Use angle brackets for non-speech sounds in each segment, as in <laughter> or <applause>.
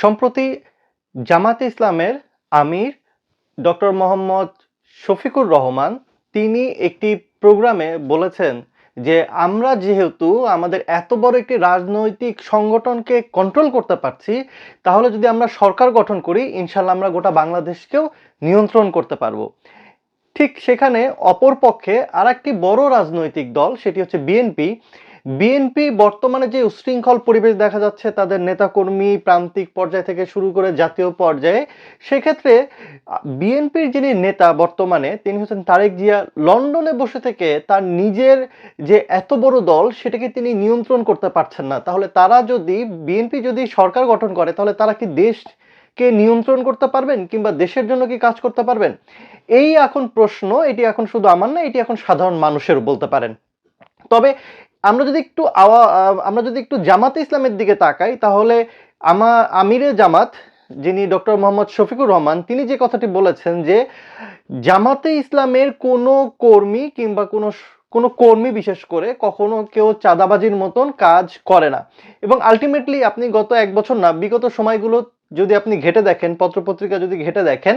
সম্প্রতি জামাতে ইসলামের আমির ডক্টর মোহাম্মদ শফিকুর রহমান, তিনি একটি প্রোগ্রামে বলেছেন যে, আমরা যেহেতু আমাদের এত বড় একটি রাজনৈতিক সংগঠনকে কন্ট্রোল করতে পারছি, তাহলে যদি আমরা সরকার গঠন করি ইনশাল্লাহ আমরা গোটা বাংলাদেশকেও নিয়ন্ত্রণ করতে পারব। ঠিক সেখানে অপরপক্ষে আর একটি বড় রাজনৈতিক দল, সেটি হচ্ছে বিএনপি বিএনপি বর্তমানে যে উশৃঙ্খল পরিবেশ দেখা যাচ্ছে, তাদের নেতাকর্মী প্রান্তিক পর্যায় থেকে শুরু করে জাতীয় পর্যায়ে, সেক্ষেত্রে বিএনপির যিনি নেতা বর্তমানে, তিনি হচ্ছেন তারেক জিয়া, লন্ডনে বসে থেকে তার নিজের যে এত বড় দল, সেটাকে তিনি নিয়ন্ত্রণ করতে পারছেন না। তাহলে তারা যদি, বিএনপি যদি সরকার গঠন করে, তাহলে তারা কি দেশকে নিয়ন্ত্রণ করতে পারবেন কিংবা দেশের জন্য কি কাজ করতে পারবেন? এই এখন প্রশ্ন, এটি এখন শুধু আমার না, এটি এখন সাধারণ মানুষের বলতে পারেন। তবে আমরা যদি একটু আওয়া আমরা যদি একটু জামাতে ইসলামের দিকে তাকাই, তাহলে আমা, আমিরে জামাত, যিনি ডক্টর মোহাম্মদ শফিকুর রহমান, তিনি যে কথাটি বলেছেন যে জামাতে ইসলামের কোনো কর্মী কিংবা কোনো কোনো কর্মী বিশেষ করে কখনো কেউ চাঁদাবাজির মতন কাজ করে না। এবং আলটিমেটলি আপনি গত এক বছর না, বিগত সময়গুলো যদি আপনি ঘেটে দেখেন, পত্রপত্রিকা যদি ঘেটে দেখেন,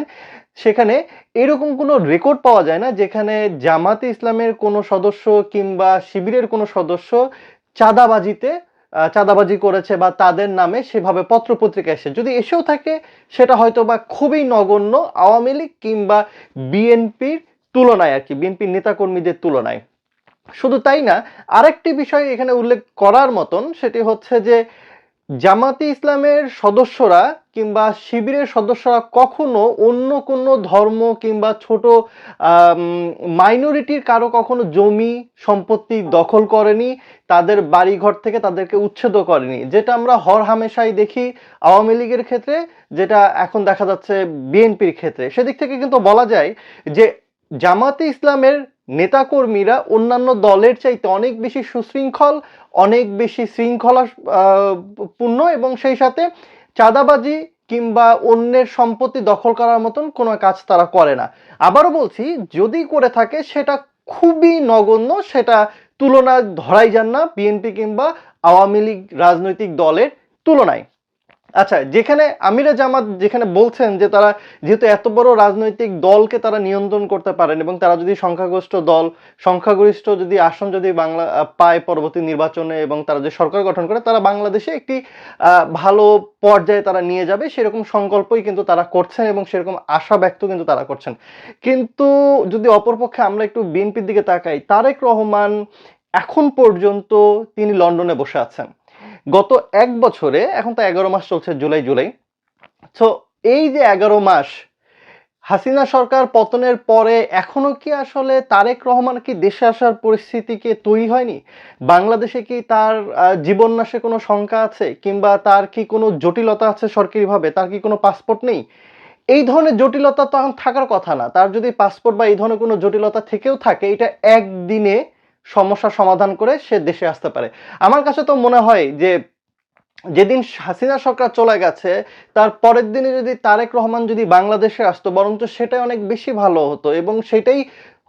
সেখানে এরকম কোনো রেকর্ড পাওয়া যায় না যেখানে জামাতে ইসলামের কোনো সদস্য কিংবা শিবিরের কোনো সদস্য চাঁদাবাজিতে চাঁদাবাজি করেছে বা তাদের নামে সেভাবে পত্রপত্রিকা এসে যদি এসেও থাকে, সেটা হয়তো বা খুবই নগণ্য আওয়ামী লীগ কিংবা বিএনপির তুলনায় আর কি, বিএনপির নেতাকর্মীদের তুলনায়। শুধু তাই না, আরেকটি বিষয় এখানে উল্লেখ করার মতন, সেটি হচ্ছে যে জামাতি ইসলামের সদস্যরা কিংবা শিবিরের সদস্যরা কখনো অন্য কোনো ধর্ম কিংবা ছোট মাইনরিটির কারও কখনো জমি সম্পত্তি দখল করেনি, তাদের বাড়িঘর থেকে তাদেরকে উচ্ছেদ করেনি। যেটা আমরা হর হামেশাই দেখি আওয়ামী লীগের ক্ষেত্রে, যেটা এখন দেখা যাচ্ছে বিএনপির ক্ষেত্রে। সেদিক থেকে কিন্তু বলা যায় যে জামাতে ইসলামের নেতাকর্মীরা অন্যান্য দলের চাইতে অনেক বেশি সুশৃঙ্খল, অনেক বেশি শৃঙ্খলা পূর্ণ এবং সেই সাথে চাঁদাবাজি কিংবা অন্যের সম্পত্তি দখল করার মতন কোনো কাজ তারা করে না। আবারও বলছি, যদি করে থাকে সেটা খুবই নগণ্য, সেটা তুলনা ধরাই যান না বিএনপি কিংবা আওয়ামী লীগ রাজনৈতিক দলের তুলনায়। আচ্ছা যেখানে আমিরা জামাত যেখানে বলছেন যে তারা যেহেতু এত বড় রাজনৈতিক দলকে তারা নিয়ন্ত্রণ করতে পারেন এবং তারা যদি সংখ্যাগরিষ্ঠ দল, সংখ্যাগরিষ্ঠ যদি আসন যদি বাংলা পায় পরবর্তী নির্বাচনে এবং তারা যে সরকার গঠন করে, তারা বাংলাদেশে একটি ভালো পর্যায়ে তারা নিয়ে যাবে, সেরকম সংকল্পই কিন্তু তারা করছেন এবং সেরকম আশা ব্যক্ত কিন্তু তারা করছেন। কিন্তু যদি অপরপক্ষে আমরা একটু বিএনপির দিকে তাকাই, তারেক রহমান এখন পর্যন্ত তিনি লন্ডনে বসে আছেন। গত এক বছরে এখন তো এগারো মাস চলছে জুলাই জুলাই তো এই যে এগারো মাস হাসিনা সরকার পতনের পরে এখনও কি আসলে তারেক রহমান কি দেশে আসার পরিস্থিতি কি তৈরি হয়নি? বাংলাদেশে কি তার আহ, জীবন্যাসে কোনো শঙ্কা আছে? কিংবা তার কি কোনো জটিলতা আছে সরকারিভাবে? তার কি কোনো পাসপোর্ট নেই? এই ধরনের জটিলতা তো এখন থাকার কথা না। তার যদি পাসপোর্ট বা এই ধরনের কোনো জটিলতা থেকেও থাকে এটা একদিনে সমস্যার সমাধান করে সে দেশে আসতে পারে। আমার কাছে তো মনে হয় যে, যেদিন হাসিনা সরকার চলে গেছে, তার পরের দিনে যদি তারেক রহমান যদি বাংলাদেশে আসতো, বরঞ্চ সেটাই অনেক বেশি ভালো হতো এবং সেটাই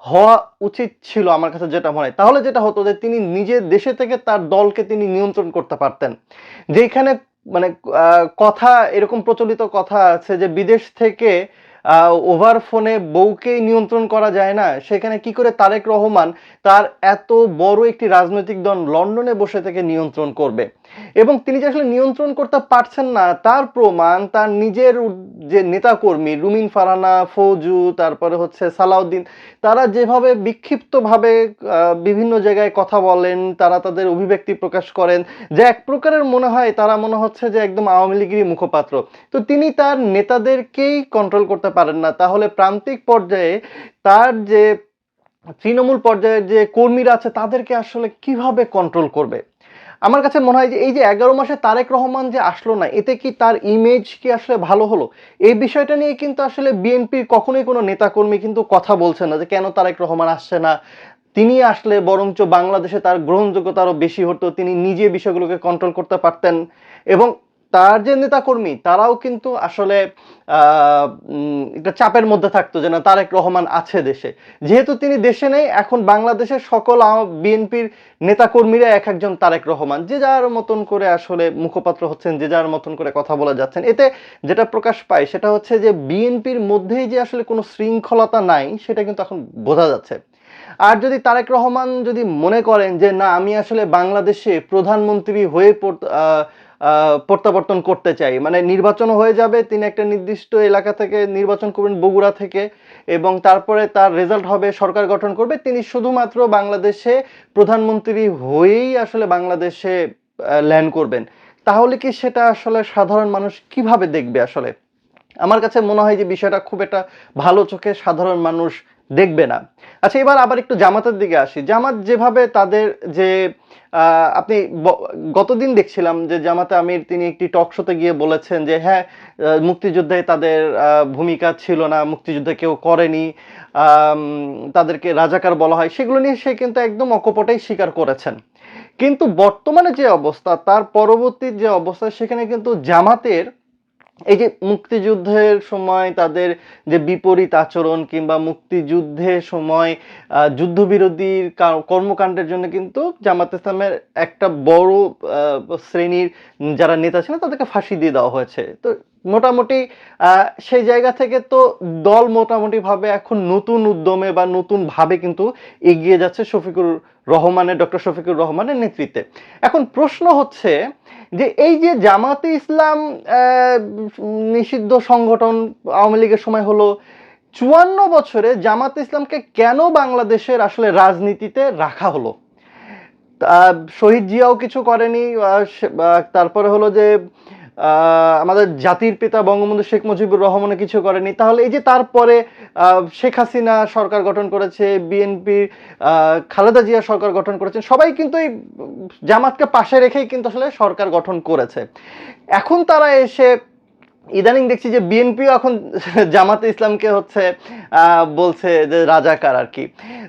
হওয়া উচিত ছিল আমার কাছে যেটা মনে হয়। তাহলে যেটা হতো যে, তিনি নিজের দেশে থেকে তার দলকে তিনি নিয়ন্ত্রণ করতে পারতেন। যেখানে মানে কথা, এরকম প্রচলিত কথা আছে যে, বিদেশ থেকে ওভার ফোনে বউকে নিয়ন্ত্রণ করা যায় না। সেখানে কি করে তারেক রহমান তার এত বড় একটি রাজনৈতিক দল লন্ডনে বসে থেকে নিয়ন্ত্রণ করবে? এবং তিনি যে আসলে নিয়ন্ত্রণ করতে পারছেন না, তার প্রমাণ তার নিজের যে নেতাকর্মী রুমিন ফারানা, ফৌজু, তারপরে হচ্ছে সালাউদ্দিন, তারা যেভাবে বিক্ষিপ্তভাবে বিভিন্ন জায়গায় কথা বলেন, তারা তাদের অভিব্যক্তি প্রকাশ করেন, যে এক প্রকারের মনে হয় তারা মনে হচ্ছে যে একদম আওয়ামী লীগেরই মুখপাত্র। তো তিনি তার নেতাদেরকেই কন্ট্রোল করতে পারেন না। তাহলে প্রান্তিক পর্যায়ে তার যে তৃণমূল পর্যায়ের যে কর্মীরা আছে, তাদেরকে আসলে কীভাবে কন্ট্রোল করবে? আমার কাছে মনে হয় যে এই যে এগারো মাসে তারেক রহমান যে আসলো না, এতে কি তার ইমেজ কি আসলে ভালো হলো? এই বিষয়টা নিয়ে কিন্তু আসলে বিএনপির কখনোই কোনো নেতাকর্মী কিন্তু কথা বলছে না যে কেন তারেক রহমান আসছে না। তিনি আসলে বরঞ্চ বাংলাদেশে তার গ্রহণযোগ্যতা আরও বেশি হতো, তিনি নিজে বিষয়গুলোকে কন্ট্রোল করতে পারতেন এবং তার যে নেতাকর্মী, তারাও কিন্তু আসলে একটা চাপের মধ্যে থাকতো যে না, তারেক রহমান আছে দেশে। যেহেতু তিনি দেশে নেই, এখন বাংলাদেশের সকল বিএনপির নেতাকর্মীরা এক একজন তারেক রহমান। যে যার মতন করে আসলে মুখপাত্র হচ্ছেন, যে যার মতন করে কথা বলা যাচ্ছেন। এতে যেটা প্রকাশ পায়, সেটা হচ্ছে যে বিএনপির মধ্যেই যে আসলে কোনো শৃঙ্খলতা নাই, সেটা কিন্তু এখন বোঝা যাচ্ছে। আর যদি তারেক রহমান যদি মনে করেন যে না, আমি আসলে বাংলাদেশে প্রধানমন্ত্রী হয়ে প্রত্যাবর্তন করতে চাই। মানে নির্বাচন হয়ে যাবে, তিনি একটা নির্দিষ্ট এলাকা থেকে নির্বাচন করবেন বগুড়া থেকে, এবং তারপরে তার রেজাল্ট হবে, সরকার গঠন করবে। তিনি শুধুমাত্র বাংলাদেশে প্রধানমন্ত্রী হয়েই আসলে বাংলাদেশে ল্যান্ড করবেন। তাহলে কি সেটা আসলে সাধারণ মানুষ কীভাবে দেখবে আসলে? আমার কাছে মনে হয় যে বিষয়টা খুব একটা ভালো চোখে সাধারণ মানুষ দেখবে না। আচ্ছা এবার আবার একটু জামাতের দিকে আসি। জামাত যেভাবে তাদের যে আপনি গতদিন দেখছিলাম যে জামাতে আমির তিনি একটি টক শোতে গিয়ে বলেছেন যে হ্যাঁ মুক্তিযুদ্ধে তাদের ভূমিকা ছিল না, মুক্তিযুদ্ধে কেউ করেনি তাদেরকে রাজাকার বলা হয়। সেগুলো নিয়ে সে কিন্তু একদম অকপটেই স্বীকার করেছেন। কিন্তু বর্তমানে যে অবস্থা, তার পরবর্তী যে অবস্থা, সেখানে কিন্তু জামাতের এই যে মুক্তিযুদ্ধের সময় তাদের যে বিপরীত আচরণ কিংবা মুক্তিযুদ্ধের সময় যুদ্ধবিরোধীর কর্মকাণ্ডের জন্য কিন্তু জামাত ইসলামের একটা বড় শ্রেণির যারা নেতা ছিলেন তাদেরকে ফাঁসি দিয়ে দেওয়া হয়েছে। তো মোটামুটি সেই জায়গা থেকে তো দল মোটামুটি ভাবে এখন নতুন উদ্যমে বা নতুন ভাবে কিন্তু এগিয়ে যাচ্ছে শফিকুর রহমানের, ডক্টর শফিকুর রহমানের নেতৃত্বে। এখন প্রশ্ন হচ্ছে যে এই যে জামাতে ইসলাম নিষিদ্ধ সংগঠন আওয়ামী লীগের সময় হলো, চুয়ান্ন বছরে জামাত ইসলামকে কেন বাংলাদেশের আসলে রাজনীতিতে রাখা হলো? শহীদ জিয়াও কিছু করেনি তারপরে হলো যে আমাদের জাতির পিতা বঙ্গবন্ধু শেখ মুজিবুর রহমানও কিছু করেনি। তাহলে এই যে তারপরে শেখ হাসিনা সরকার গঠন করেছে বিএনপি খালেদা জিয়া সরকার গঠন করেছেন সবাই কিন্তু এই জামাতকে পাশে রেখেই কিন্তু আসলে সরকার গঠন করেছে। এখন তারা এসে ইদানিং দেখছি যে বিএনপিও এখন <laughs> জামাতে ইসলামকে হচ্ছে বলছে যে রাজাকার আর কি।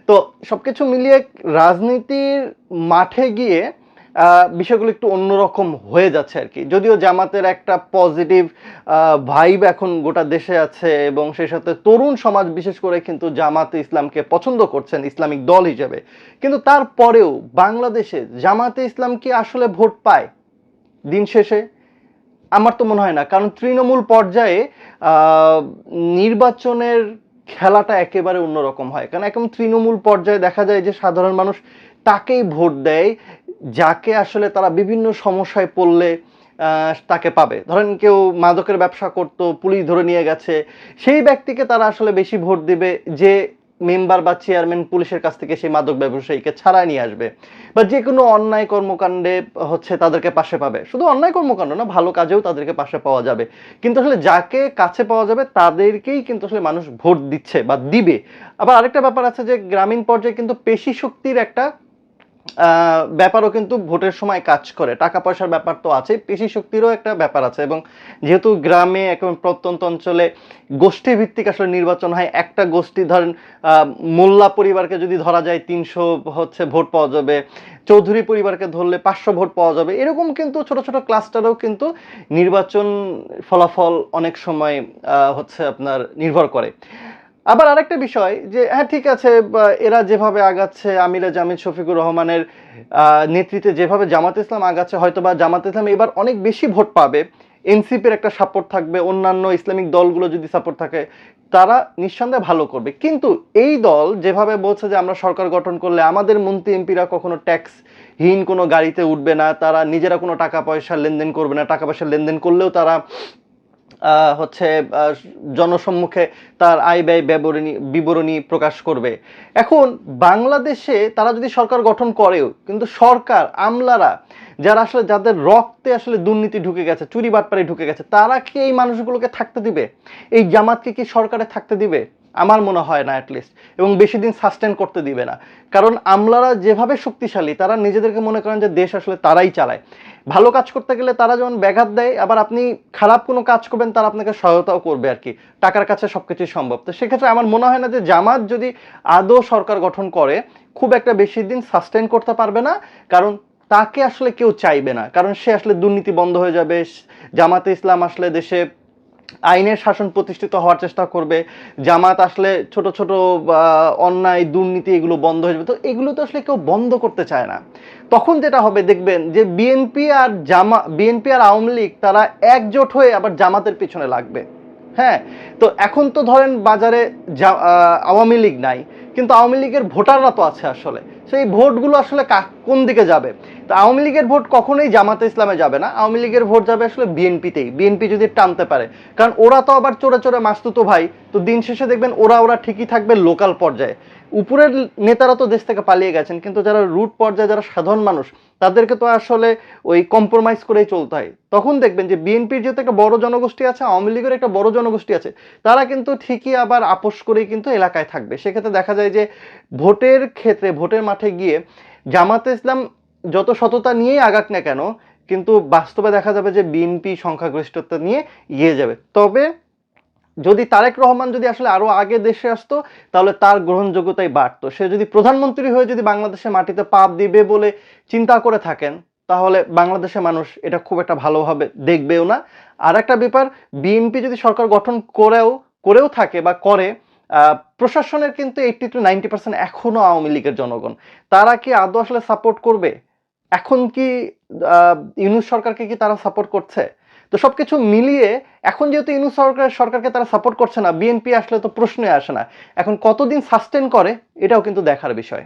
তো সবকিছু মিলিয়ে রাজনীতির মাঠে গিয়ে বিষয়গুলো একটু অন্যরকম হয়ে যাচ্ছে আর কি। যদিও জামাতের একটা পজিটিভ ভাইব এখন গোটা দেশে আছে এবং সেই সাথে তরুণ সমাজ বিশেষ করে কিন্তু জামাতে ইসলামকে পছন্দ করছেন ইসলামিক দল হিসেবে। কিন্তু তারপরেও বাংলাদেশে জামাতে ইসলাম কি আসলে ভোট পায় দিন শেষে? আমার তো মনে হয় না। কারণ তৃণমূল পর্যায়ে নির্বাচনের খেলাটা একেবারে অন্যরকম হয়। কারণ এখন তৃণমূল পর্যায়ে দেখা যায় যে সাধারণ মানুষ তাকেই ভোট দেয় যাকে আসলে তারা বিভিন্ন সমস্যায় পড়লে তাকে পাবে। ধরেন কেউ মাদকের ব্যবসা করত, পুলিশ ধরে নিয়ে গেছে, সেই ব্যক্তিকে তারা আসলে বেশি ভোট দিবে যে মেম্বার বা চেয়ারম্যান পুলিশের কাছ থেকে সেই মাদক ব্যবসায়ীকে ছাড়াই নিয়ে আসবে। বা যে কোনো অন্যায় কর্মকাণ্ডে হচ্ছে তাদেরকে পাশে পাবে। শুধু অন্যায় কর্মকাণ্ড না, ভালো কাজেও তাদেরকে পাশে পাওয়া যাবে। কিন্তু আসলে যাকে কাছে পাওয়া যাবে, তাদেরকেই কিন্তু আসলে মানুষ ভোট দিচ্ছে বা দিবে। আবার আরেকটা ব্যাপার আছে যে, গ্রামীণ পর্যায়ে কিন্তু পেশি শক্তির একটা ব্যাপারও কিন্তু ভোটের সময় কাজ করে। টাকা পয়সার ব্যাপার তো আছে পেশি শক্তিরও একটা ব্যাপার আছে এবং যেহেতু গ্রামে এখন প্রত্যন্ত অঞ্চলে গোষ্ঠী ভিত্তিক আসলে নির্বাচন হয়, একটা গোষ্ঠী ধরেন মোল্লা পরিবারকে যদি ধরা যায় তিনশো হচ্ছে ভোট পাওয়া যাবে, চৌধুরী পরিবারকে ধরলে পাঁচশো ভোট পাওয়া যাবে, এরকম কিন্তু ছোট ছোট ক্লাস্টারেও কিন্তু নির্বাচন ফলাফল অনেক সময় হচ্ছে আপনার নির্ভর করে। আবার আরেকটা বিষয় যে হ্যাঁ ঠিক আছে এরা যেভাবে আগাচ্ছে, আমিরা জামিদ শফিকুর রহমানের নেতৃত্বে যেভাবে জামাত ইসলাম আগাচ্ছে হয়তো বা জামাত ইসলাম এবার অনেক বেশি ভোট পাবে। এনসিপির একটা সাপোর্ট থাকবে, অন্যান্য ইসলামিক দলগুলো যদি সাপোর্ট থাকে, তারা নিঃসন্দেহে ভালো করবে। কিন্তু এই দল যেভাবে বলছে যে, আমরা সরকার গঠন করলে আমাদের মন্ত্রী, এমপিরা কখনো ট্যাক্সহীন কোনো গাড়িতে উঠবে না, তারা নিজেরা কোনো টাকা পয়সা লেনদেন করবে না, টাকা পয়সা লেনদেন করলেও তারা হচ্ছে জনসম্মুখে তার আয় ব্যয় বিবরণী বিবরণী প্রকাশ করবে। এখন বাংলাদেশে তারা যদি সরকার গঠন করেও, কিন্তু সরকার, আমলারা যারা আসলে যাদের রক্তে আসলে দুর্নীতি ঢুকে গেছে, চুরি বাটপারে ঢুকে গেছে, তারা কি এই মানুষগুলোকে থাকতে দিবে? এই জামাতকে কি সরকারে থাকতে দিবে? আমার মনে হয় না অ্যাটলিস্ট এবং বেশি দিন সাস্টেন করতে দিবে না। কারণ আমলারা যেভাবে শক্তিশালী, তারা নিজেদেরকে মনে করেন যে দেশ আসলে তারাই চালায়। ভালো কাজ করতে গেলে তারা যেমন ব্যাঘাত দেয়, আবার আপনি খারাপ কোনো কাজ করবেন, তারা আপনাকে সহায়তাও করবে আর কি। টাকার কাছে সব কিছুই সম্ভব। তো সেক্ষেত্রে আমার মনে হয় না যে জামাত যদি আদৌ সরকার গঠন করে, খুব একটা বেশি দিন সাস্টেন করতে পারবে না, কারণ তাকে আসলে কেউ চাইবে না। কারণ সে আসলে দুর্নীতি বন্ধ হয়ে যাবে। জামাতে ইসলাম আসলে দেশে আইনের শাসন প্রতিষ্ঠিত হওয়ার চেষ্টা করবে, জামাত আসলে ছোট ছোট অন্যায়, দুর্নীতি এগুলো বন্ধ হয়ে যাবে। তো এগুলো তো আসলে কেউ বন্ধ করতে চায় না। তখন যেটা হবে দেখবেন যে বিএনপি আর জামা, বিএনপি আর আওয়ামী লীগ তারা একজোট হয়ে আবার জামাতের পিছনে লাগবে। হ্যাঁ? তো এখন তো ধরেন বাজারে আওয়ামী লীগ নাই। কিন্তু আওয়ামী লীগের ভোটাররা তো আছে আসলে। সেই ভোটগুলো আসলে কোন দিকে যাবে? তো আওয়ামী লীগের ভোট কখনোই জামাতে ইসলামে যাবে না। আওয়ামী লীগের ভোট যাবে আসলে বিএনপিতেই। বিএনপি যদি টানতে পারে। কারণ ওরা তো আবার চোরা চোরে মাস্তুতো ভাই। তো দিন শেষে দেখবেন ওরা ওরা ঠিকই থাকবে লোকাল পর্যায়ে। উপরের নেতারা তো দেশ থেকে পালিয়ে গেছেন। কিন্তু যারা রুট পর্যায়ে যারা সাধারণ মানুষ, তাদেরকে তো আসলে ওই কম্প্রোমাইজ করেই চলতে হয়। তখন দেখবেন যে বিএনপির যেহেতু একটা বড় জনগোষ্ঠী আছে, আওয়ামী লীগের একটা বড় জনগোষ্ঠী আছে, তারা কিন্তু ঠিকই আবার আপোষ করেই কিন্তু এলাকায় থাকবে। সেক্ষেত্রে দেখা যায় যে ভোটের ক্ষেত্রে, ভোটের মাঠে গিয়ে জামাতে ইসলাম যত সততা নিয়েই আগাক না কেন, কিন্তু বাস্তবে দেখা যাবে যে বিএনপি সংখ্যাগরিষ্ঠতা নিয়ে এগিয়ে যাবে। তবে যদি তারেক রহমান যদি আসলে আরও আগে দেশে আসতো, তাহলে তার গ্রহণযোগ্যতাই বাড়তো। সে যদি প্রধানমন্ত্রী হয়ে যদি বাংলাদেশের মাটিতে পাপ দিবে বলে চিন্তা করে থাকেন, তাহলে বাংলাদেশের মানুষ এটা খুব একটা ভালোভাবে দেখবেও না। আর একটা ব্যাপার, বিএনপি যদি সরকার গঠন করেও করেও থাকে বা করে প্রশাসনের কিন্তু এইটটি টু নাইনটি পার্সেন্ট এখনও আওয়ামী লীগের জনগণ। তারা কি আদৌ আসলে সাপোর্ট করবে? এখন কি ইউনুস সরকারকে কি তারা সাপোর্ট করছে? তো সব কিছু মিলিয়ে এখন যেহেতু ইউনুস সরকার সরকারকে তারা সাপোর্ট করছে না, বিএনপি আসলে তো প্রশ্নই আসে না। এখন কতদিন সাস্টেন করে, এটাও কিন্তু দেখার বিষয়।